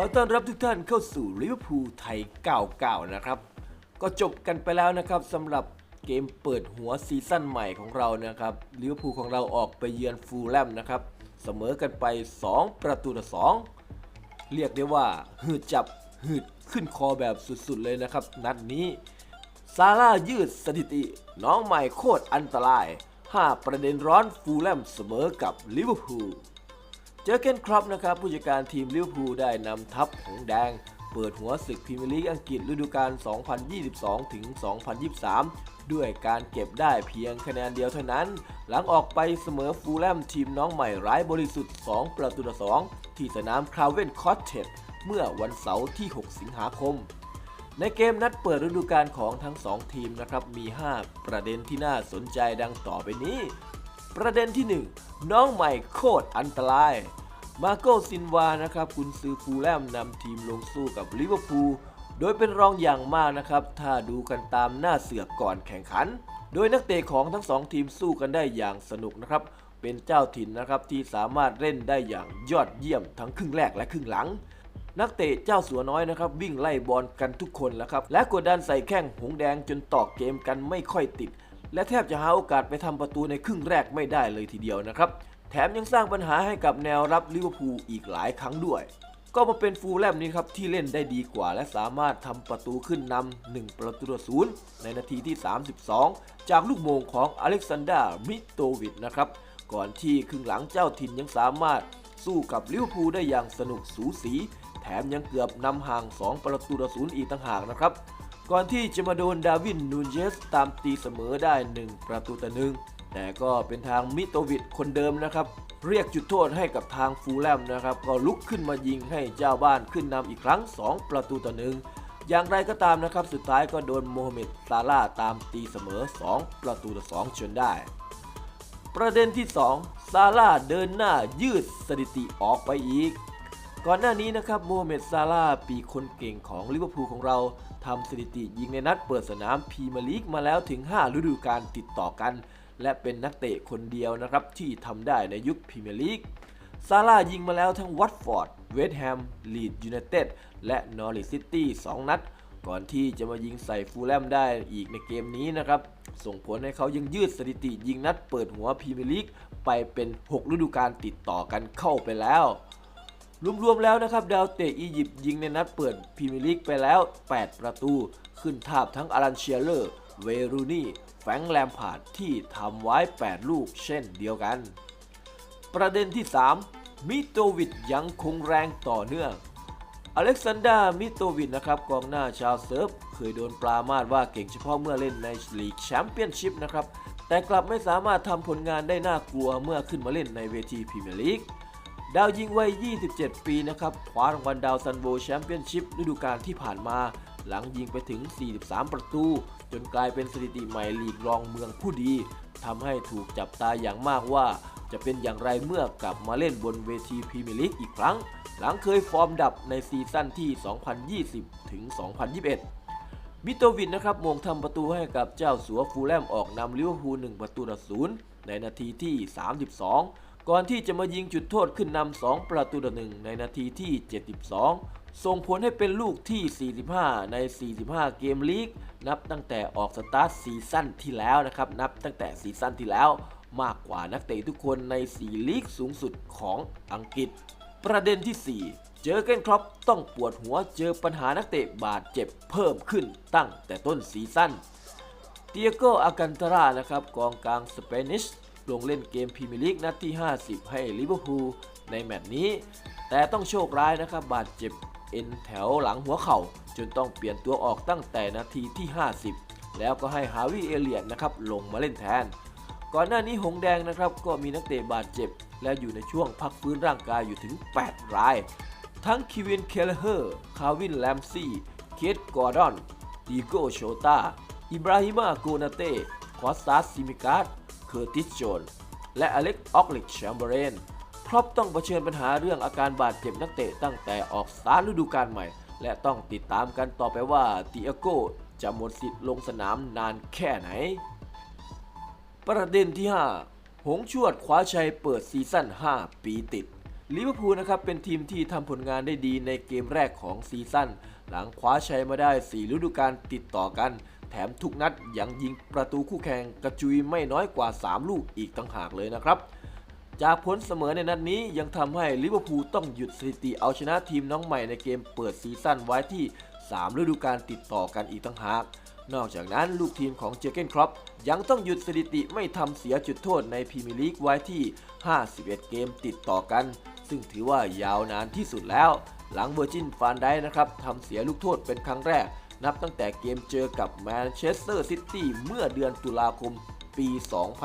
อต้อนรับทุกท่านเข้าสู่ลิเวอร์พูลไทย99นะครับ ก็จบกันไปแล้วนะครับสำหรับเกมเปิดหัวซีซั่นใหม่ของเรานะครับลิเวอร์พูลของเราออกไปเยือนฟูลแลมนะครับ เสมอกันไป 2 ประตูต่อ2เรียกได้ว่าหืดจับหืดขึ้นคอแบบสุดๆเลยนะครับ นัดนี้ซาร่ายืดสถิติ น้องใหม่โคตรอันตราย 5 ประเด็นร้อนฟูลแลมเสมอกับลิเวอร์พูล เจอเกนครอปนะครับผู้จัดการทีมลิเวอร์พูลได้นำทัพหงแดง เปิดหัวศึกพรีเมียร์ลีกอังกฤษฤดูกาล 2022 ถึง 2023 ด้วยการเก็บได้เพียงคะแนนเดียวเท่านั้น หลังออกไปเสมอฟูลแลมทีมน้องใหม่ไร้บริสุทธิ์ 2 ประตูต่อ 2 ที่สนามคราวเวนคอตเทจเมื่อวันเสาร์ที่ 6 สิงหาคมในเกมนัดเปิดฤดูกาลของทั้ง 2 ทีมนะครับ มี 5 ประเด็นที่น่าสนใจดังต่อไปนี้ ประเด็นที่ 1 น้องใหม่โคตรอันตราย มาโกซินวานะครับกุนซือฟูลแลมนำทีมลงสู้กับลิเวอร์พูลโดยเป็นรองอย่างมากนะครับ ถ้าดูกันตามหน้าเสือกก่อนแข่งขัน โดยนักเตะของทั้งสองทีมสู้กันได้อย่างสนุกนะครับ เป็นเจ้าถิ่นนะครับที่สามารถเล่นได้อย่างยอดเยี่ยมทั้งครึ่งแรกและครึ่งหลัง นักเตะเจ้าสัวน้อยนะครับ วิ่งไล่บอลกันทุกคนแล้วครับ และกดดันใส่แข้งหงแดงจนต่อเกมกันไม่ค่อยติด และแทบจะหาโอกาสไปทำประตูในครึ่งแรกไม่ได้เลยทีเดียวนะครับ แถมยังสร้างปัญหาให้กับแนวรับลิเวอร์พูลอีกหลายครั้งด้วย ก็มาเป็นฟูลแลมนี้ครับที่เล่นได้ดีกว่า และสามารถทำประตูขึ้นนำ1ประตูต่อศูนย์ในนาทีที่ 32 จากลูกโมงของอเล็กซานดรามิโตวิชนะครับก่อนที่ครึ่งหลังเจ้าถิ่นยังสามารถสู้กับลิเวอร์พูลได้อย่างสนุกสูสี แถมยังเกือบนำห่าง 2 ประตูต่อศูนย์อีกต่างหากนะครับ ก่อนที่จะมาโดนดาวินนูนเยสตามตีเสมอได้ 1 ประตูต่อหนึ่งแต่ก็เป็นทางมิโตวิชคนเดิมนะครับ เรียกจุดโทษให้กับทางฟูลแลมนะครับ ก็ลุกขึ้นมายิงให้เจ้าบ้านขึ้นนำอีกครั้ง 2 ประตูต่อหนึ่งอย่างไรก็ตามนะครับ สุดท้ายก็โดนโมฮัมเหม็ดซาร่าตามตีเสมอ 2 ประตูต่อ2จนได้ ประเด็นที่ 2 ซาร่าเดินหน้ายืดสถิติออกไปอีก ก่อนหน้านี้นะครับโมฮัมเหม็ดซาร่าปีคนเก่งของลิเวอร์พูลของเราทำสถิติยิงในนัดเปิดสนามพรีเมียร์ลีกมาแล้วถึง 5 ฤดูกาลติดต่อกัน และเป็นนักเตะคนเดียวนะครับที่ทำได้ในยุคพรีเมียร์ลีกซาร่ายิงมาแล้วทั้งวัตฟอร์ด เวสต์แฮม ลีดยูไนเต็ด และนอริซิตี้2นัด ก่อนที่จะมายิงใส่ฟูลแลมได้อีกในเกมนี้นะครับ ส่งผลให้เขายังยืดสถิติยิงนัดเปิดหัวพรีเมียร์ลีกไปเป็น 6 ฤดูกาลติดต่อกันเข้าไปแล้ว รวมๆแล้วนะครับดาวเตะอียิปต์ยิงในนัดเปิดพรีเมียร์ลีกไปแล้ว 8 ประตู ขึ้นทาบทั้งอารันเชียเลอร์ เวรูนี่ แฟงแลมพาร์ดที่ทำไว้ 8 ลูกเช่นเดียวกัน ประเด็นที่ 3 มิโตวิชยังคงแรงต่อเนื่อง อเล็กซานดรามิโตวิชนะครับกองหน้าชาวเซิร์ฟ เคยโดนปรามาสว่าเก่งเฉพาะเมื่อเล่นในลีกแชมเปี้ยนชิพนะครับแต่กลับไม่สามารถทำผลงานได้น่ากลัวเมื่อขึ้นมาเล่นในเวทีพรีเมียร์ลีก ดาวยิงวัย 27 ปีนะครับคว้ารางวัลดาวซันโบแชมเปี้ยนชิพฤดูกาลที่ผ่านมา หลังยิงไปถึง 43 ประตู จนกลายเป็นสถิติใหม่ลีกรองเมืองผู้ดีทำให้ถูกจับตาอย่างมากว่า จะเป็นอย่างไรเมื่อกลับมาเล่นบนเวทีพรีเมียร์ลีกอีกครั้ง หลังเคยฟอร์มดับในซีซั่นที่ 2020 ถึง 2021มิโตวินนะครับมงทำประตูให้กับเจ้าสัวฟูลแลมออกนำลิเวอร์พูล1ประตูต่อศูนย์ในนาทีที่ 32 ก่อนที่จะมายิงจุดโทษขึ้นนำ2ประตูต่อหนึ่งในนาทีที่ 72 ส่งผลให้เป็นลูกที่ 45 ใน 45 เกมลีก นับตั้งแต่ออกสตาร์ทซีซั่นที่แล้วนะครับ นับตั้งแต่ซีซั่นที่แล้วมากกว่านักเตะทุกคนใน 4 ลีกสูงสุดของอังกฤษ ประเด็นที่ 4 เจอเกนครอปต้องปวดหัวเจอปัญหานักเตะบาดเจ็บเพิ่มขึ้นตั้งแต่ต้นซีซั่นเตียโกอากันตารานะครับกองกลางสเปนิช ลงเล่นเกมพรีเมียร์ลีกนัดที่ 50 ให้ลิเวอร์พูลในแมตช์นี้ แต่ต้องโชคร้ายนะครับ บาดเจ็บเอ็นแถวหลังหัวเข่า จนต้องเปลี่ยนตัวออกตั้งแต่นาทีที่ 50 แล้วก็ให้ฮาวิเอเลียนนะครับลงมาเล่นแทน ก่อนหน้านี้หงแดงนะครับก็มีนักเตะบาดเจ็บ และอยู่ในช่วงพักฟื้นร่างกายอยู่ถึง 8 ราย ทั้งคิวินเคลเฮอร์คาวินแลมซี่เคทกอร์ดอนดีโกโชตาอิบราฮิมาโกนาเต้คอสตาสซิมิการ์ อร์ติสโจนและอเล็กออกลิกแชมเบอร์เรนพรอพต้องเผชิญปัญหาเรื่องอาการบาดเจ็บนักเตะตั้งแต่ออกสตาร์ทฤดูกาลใหม่ และต้องติดตามกันต่อไปว่าติอาโกจะหมดสิทธิ์ลงสนามนานแค่ไหน ประเด็นที่ 5 หงชวดคว้าชัยเปิดซีซั่น 5 ปีติดลิเวอร์พูลนะครับเป็นทีมที่ทำผลงานได้ดีในเกมแรกของซีซั่นหลังคว้าชัยมาได้ 4 ฤดูกาลติดต่อกัน แถมทุกนัดยังยิงประตูคู่แข่งกระจุยไม่น้อยกว่า 3 ลูกอีกต่างหากเลยนะครับจากผลเสมอในนัดนี้ยังทำให้ลิเวอร์พูลต้องหยุดสถิติเอาชนะทีมน้องใหม่ในเกมเปิดซีซั่นไว้ที่ 3 ฤดูกาลติดต่อกันอีกต่างหาก นอกจากนั้นลูกทีมของเจเกนครอปยังต้องหยุดสถิติไม่ทำเสียจุดโทษในพรีเมียร์ลีกไว้ที่ 51 เกมติดต่อกัน ซึ่งถือว่ายาวนานที่สุดแล้ว หลังเวอร์จินฟานได้นะครับทำเสียลูกโทษเป็นครั้งแรก นับตั้งแต่เกมเจอกับแมนเชสเตอร์ซิตี้เมื่อเดือนตุลาคมปี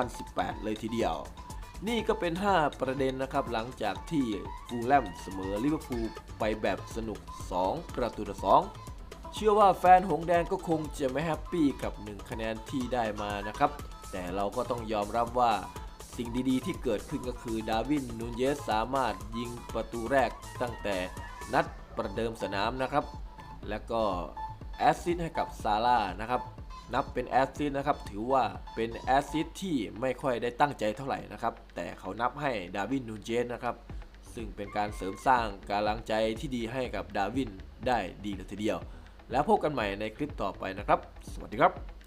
2018 เลยทีเดียว นี่ก็เป็น 5 ประเด็นนะครับ หลังจากที่ฟูลแลมเสมอลิเวอร์พูลไปแบบสนุก 2 ประตูต่อ 2 เชื่อว่าแฟนหงแดงก็คงจะไม่แฮปปี้กับ 1 คะแนนที่ได้มานะครับ แต่เราก็ต้องยอมรับว่าสิ่งดีๆ ที่เกิดขึ้นก็คือดาวินนูนเยสสามารถยิงประตูแรกตั้งแต่นัดประเดิมสนามนะครับ แล้วก็ แอสซิสให้กับซาร่านะครับนับเป็นแอสซิสนะครับถือว่าเป็นแอสซิสที่ไม่ค่อยได้ตั้งใจเท่าไหร่นะครับแต่เขานับให้ดาวินนูเจสนะครับซึ่งเป็นการเสริมสร้างกำลังใจที่ดีให้กับดาวินได้ดีเลยทีเดียว แล้วพบกันใหม่ในคลิปต่อไปนะครับ สวัสดีครับ